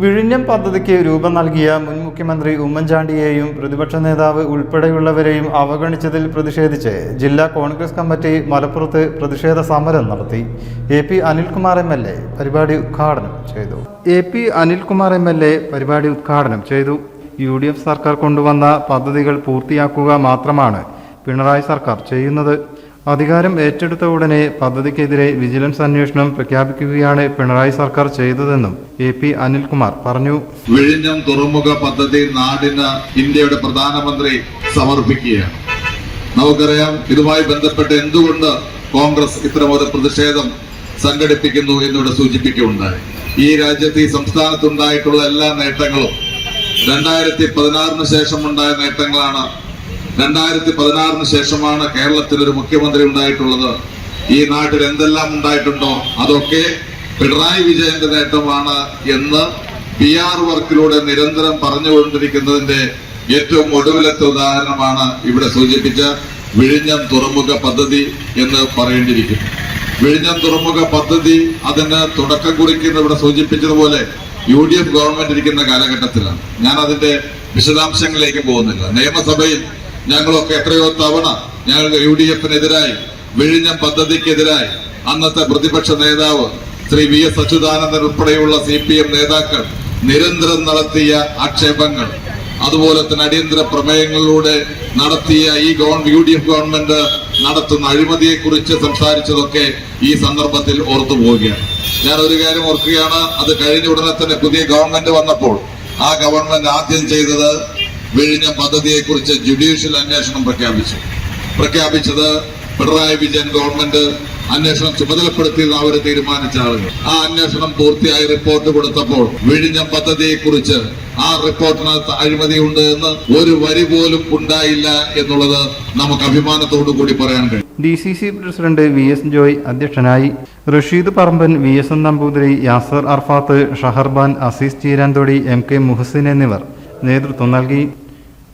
വിഴിഞ്ഞം പദ്ധതിക്ക് രൂപം നൽകിയ മുൻ മുഖ്യമന്ത്രി ഉമ്മൻചാണ്ടിയെയും പ്രതിപക്ഷ നേതാവ് ഉൾപ്പെടെയുള്ളവരെയും അവഗണിച്ചതിൽ പ്രതിഷേധിച്ച് ജില്ലാ കോൺഗ്രസ് കമ്മിറ്റി മലപ്പുറത്ത് പ്രതിഷേധ സമരം നടത്തി. A P Anilkumar M L A പരിപാടി ഉദ്ഘാടനം ചെയ്തു. A P Anilkumar M L A പരിപാടി ഉദ്ഘാടനം ചെയ്തു. യു ഡി എഫ് സർക്കാർ കൊണ്ടുവന്ന പദ്ധതികൾ പൂർത്തിയാക്കുക മാത്രമാണ് പിണറായി സർക്കാർ ചെയ്യുന്നത്. അധികാരം ഏറ്റെടുത്ത ഉടനെ പദ്ധതിക്കെതിരെ വിജിലൻസ് അന്വേഷണം പ്രഖ്യാപിക്കുകയാണ് പിണറായി സർക്കാർ ചെയ്തതെന്നും എ പി അനിൽകുമാർ പറഞ്ഞു. വിഴിഞ്ഞം തുറമുഖ പദ്ധതി നാടിന് ഇന്ത്യയുടെ പ്രധാനമന്ത്രി സമർപ്പിക്കുകയാണ്. നമുക്കറിയാം ഇതുമായി ബന്ധപ്പെട്ട് എന്തുകൊണ്ട് കോൺഗ്രസ് ഇത്തരമൊരു പ്രതിഷേധം സംഘടിപ്പിക്കുന്നു എന്നിവിടെ സൂചിപ്പിക്കുകയുണ്ടായി ഈ രാജ്യത്ത് ഈ സംസ്ഥാനത്തുണ്ടായിട്ടുള്ള എല്ലാ നേട്ടങ്ങളും രണ്ടായിരത്തി പതിനാറിന് ശേഷം ഉണ്ടായ നേട്ടങ്ങളാണ് രണ്ടായിരത്തി പതിനാറിന് ശേഷമാണ് കേരളത്തിൽ ഒരു മുഖ്യമന്ത്രി ഉണ്ടായിട്ടുള്ളത്. ഈ നാട്ടിൽ എന്തെല്ലാം ഉണ്ടായിട്ടുണ്ടോ അതൊക്കെ പിണറായി വിജയന്റെ നേട്ടമാണ് എന്ന് പി ആർ വർക്കിലൂടെ നിരന്തരം പറഞ്ഞുകൊണ്ടിരിക്കുന്നതിന്റെ ഏറ്റവും ഒടുവിലത്തെ ഉദാഹരണമാണ് ഇവിടെ സൂചിപ്പിച്ച വിഴിഞ്ഞം തുറമുഖ പദ്ധതി എന്ന് പറയേണ്ടിയിരിക്കുന്നു. വിഴിഞ്ഞം തുറമുഖ പദ്ധതി അതിന് തുടക്കം കുറിക്കുന്ന ഇവിടെ സൂചിപ്പിച്ചതുപോലെ യു ഡി എഫ് ഗവൺമെന്റ് ഇരിക്കുന്ന കാലഘട്ടത്തിലാണ്. ഞാൻ അതിന്റെ വിശദാംശങ്ങളിലേക്ക് പോകുന്നില്ല. നിയമസഭയിൽ ഞങ്ങളൊക്കെ എത്രയോ തവണ ഞങ്ങൾ യു ഡി എഫിനെതിരായി വിഴിഞ്ഞം പദ്ധതിക്കെതിരായി അന്നത്തെ പ്രതിപക്ഷ നേതാവ് ശ്രീ വി എസ് അച്യുതാനന്ദൻ ഉൾപ്പെടെയുള്ള സി പി എം നേതാക്കൾ നിരന്തരം നടത്തിയ ആക്ഷേപങ്ങൾ അതുപോലെ തന്നെ അടിയന്തര പ്രമേയങ്ങളിലൂടെ നടത്തിയ ഈ government U D F government നടത്തുന്ന അഴിമതിയെ കുറിച്ച് സംസാരിച്ചതൊക്കെ ഈ സന്ദർഭത്തിൽ ഓർത്തു പോവുകയാണ്. ഞാൻ ഒരു കാര്യം ഓർക്കുകയാണ് അത് കഴിഞ്ഞ ഉടനെ തന്നെ പുതിയ ഗവൺമെന്റ് വന്നപ്പോൾ ആ ഗവൺമെന്റ് ആദ്യം ചെയ്തത് വിഴിഞ്ഞം പദ്ധതിയെ കുറിച്ച് ജുഡീഷ്യൽ അന്വേഷണം പ്രഖ്യാപിച്ചു. പ്രഖ്യാപിച്ചത് പിണറായി വിജയൻ ഗവൺമെന്റ് അന്വേഷണം ചുമതലപ്പെടുത്തിയെന്ന് അവർ തീരുമാനിച്ച ആളുകൾ. ആ അന്വേഷണം പൂർത്തിയായി റിപ്പോർട്ട് കൊടുത്തപ്പോൾ വിഴിഞ്ഞം പദ്ധതിയെ കുറിച്ച് ആ റിപ്പോർട്ടിനകത്ത് അഴിമതിയുണ്ട് എന്ന് ഒരു വരി പോലും ഉണ്ടായില്ല എന്നുള്ളത് നമുക്ക് അഭിമാനത്തോടു കൂടി പറയാൻ കഴിയും. D C C president V S Joy അധ്യക്ഷനായി. Rasheed Paramban V S N Namboothiri Yasar Arafath Shaharban Azeez Cheeranthodi M K Muhasin എന്നിവർ നേതൃത്വം നൽകി.